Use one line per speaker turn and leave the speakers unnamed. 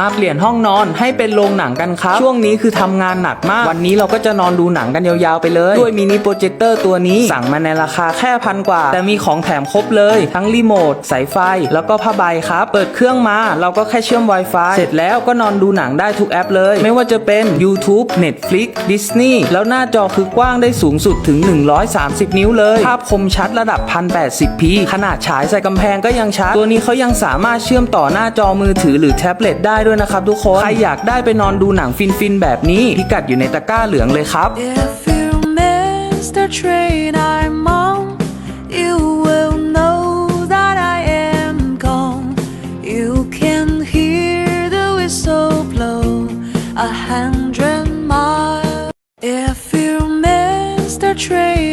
มาเปลี่ยนห้องนอนให้เป็นโรงหนังกันครับ ช่วงนี้คือทำงานหนักมาก วันนี้เราก็จะนอนดูหนังกันยาวๆไปเลย ด้วยมินิโปรเจคเตอร์ตัวนี้ สั่งมาในราคาแค่พันกว่า แต่มีของแถมครบเลย ทั้งรีโมทสายไฟ แล้วก็ผ้าใบครับ เปิดเครื่องมา เราก็แค่เชื่อม Wi-Fi เสร็จแล้วก็นอนดูหนังได้ทุกแอปเลย ไม่ว่าจะเป็น YouTube Netflix Disney แล้วหน้าจอคือกว้างได้สูงสุดถึง 130 นิ้วเลย ภาพคมชัดระดับ 1080p ขนาดฉายใส่กำแพงก็ยังชัด ตัวนี้เขายังสามารถเชื่อมต่อหน้าจอมือถือหรือแท็บเล็ตได้ด้วยนะครับทุกคน ใครอยากได้ไปนอนดูหนังฟินๆแบบนี้พิกัดอยู่ในตะกร้าเหลืองเลยครับ
If you miss the train I'm on you will know that I am gone you can hear the whistle blow a hundred miles if you miss the train